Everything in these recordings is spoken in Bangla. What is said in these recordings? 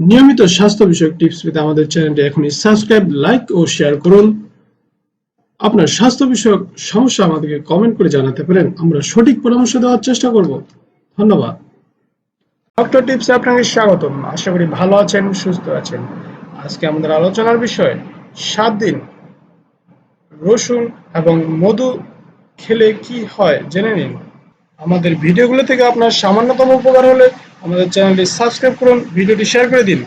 নিয়মিত স্বাস্থ্য বিষয়ক টিপস পেতে আমাদের চ্যানেলটি এখনই সাবস্ক্রাইব লাইক ও শেয়ার করুন। আপনার স্বাস্থ্য বিষয়ক সমস্যা আমাদেরকে কমেন্ট করে জানাতে পারেন। আমরা সঠিক পরামর্শ দেওয়ার চেষ্টা করব। ধন্যবাদ। ডক্টর টিপসে আপনাকে স্বাগতম। আশা করি ভালো আছেন, সুস্থ আছেন। আজকে আমাদের আলোচনার বিষয়, সাত দিন রসুন এবং মধু খেলে কি হয়? জেনে নিন। আমাদের ভিডিওগুলো থেকে আপনার সামান্যতম উপকার হলে আমাদের চ্যানেলটি সাবস্ক্রাইব করুন, ভিডিওটি শেয়ার করে দিন।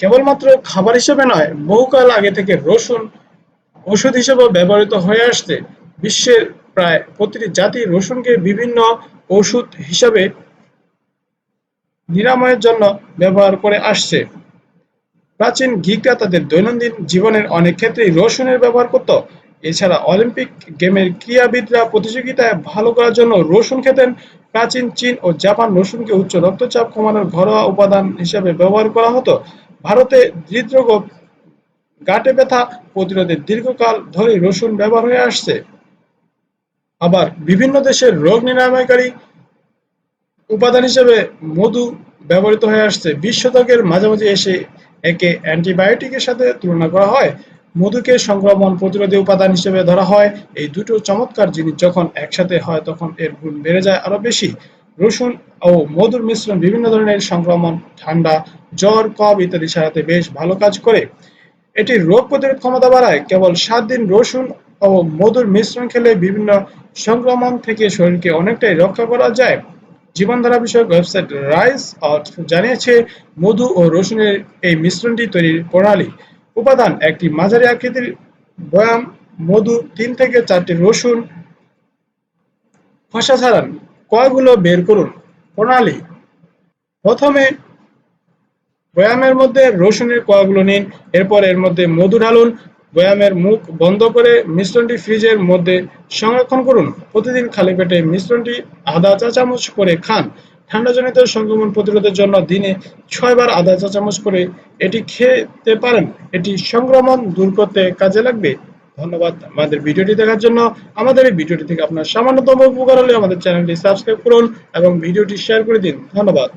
কেবলমাত্র খাবার হিসেবে নয়, বহুকাল আগে থেকে রসুন ওষুধ হিসেবে ব্যবহৃত হয়ে আসছে। বিশ্বের প্রায় প্রতিটি জাতি রসুনকে বিভিন্ন ওষুধ হিসাবে নিরাময়ের জন্য ব্যবহার করে আসছে। প্রাচীন গ্রিকরা তাদের দৈনন্দিন জীবনের অনেক ক্ষেত্রেই রসুনের ব্যবহার করত। এছাড়া অলিম্পিক গেমের ক্রীড়াবিদরা প্রতিযোগিতায় ভালো করার জন্য রসুন খেতেন। প্রাচীন চীন ও জাপান রসুনকে উচ্চ রক্তচাপ কমানোর ঘরোয়া উপাদান হিসেবে ব্যবহার করা হতো। ভারতে হৃদরোগ, গাঁটে ব্যথা প্রতিরোধে দীর্ঘকাল ধরে রসুন ব্যবহার হয়ে আসছে। আবার বিভিন্ন দেশের রোগ নিরাময়কারী উপাদান হিসেবে মধু ব্যবহৃত হয়ে আসছে। বিশ শতকের মাঝামাঝি এসে একে অ্যান্টিবায়োটিকের সাথে তুলনা করা হয়। মধুকে সংক্রমণ প্রতিরোধী উপাদান হিসেবে ধরা হয়। এই দুটো চমৎকার জিনিস যখন একসাথে হয়, তখন এর গুণ বেড়ে যায় আরও বেশি। রসুন ও মধুর মিশ্রণ বিভিন্ন ধরনের সংক্রমণ, ঠান্ডা, জ্বর, কফ ইত্যাদি সারাতে বেশ ভালো কাজ করে। এটি রোগ প্রতিরোধ ক্ষমতা বাড়ায়। কেবল সাত দিন রসুন ও মধুর মিশ্রণ খেলে বিভিন্ন সংক্রমণ থেকে শরীরকে অনেকটাই রক্ষা করা যায়। জীবনধারা বিষয়ক ওয়েবসাইট রাইস জানিয়েছে, মধু ও রসুনের এই মিশ্রণটি তৈরির প্রণালী। উপাদান, একটি মাঝারি আকৃতির বয়াম, মধু, তিন থেকে চারটি রসুন, খসা ছাড়ান। কয়গুলো বের করুন? প্রণালী। প্রথমে বয়ামের মধ্যে রসুনের কয়গুলো নিন, এরপর এর মধ্যে মধু ঢালুন, বয়ামের মুখ বন্ধ করে মিশ্রণটি ফ্রিজের মধ্যে সংরক্ষণ করুন। প্রতিদিন খালি পেটে মিশ্রণটি আধা চা চামচ করে খান। ঠান্ডাজনিত সংক্রমণ প্রতিরোধের জন্য দিনে ছয়বার আধা চা চামচ করে এটি খেতে পারেন। এটি সংক্রমণ দূর করতে কাজে লাগবে। ধন্যবাদ আমাদের ভিডিওটি দেখার জন্য। আমাদের এই ভিডিওটি থেকে আপনার সামান্যতম উপকার হলে আমাদের চ্যানেলটি সাবস্ক্রাইব করুন এবং ভিডিওটি শেয়ার করে দিন। ধন্যবাদ।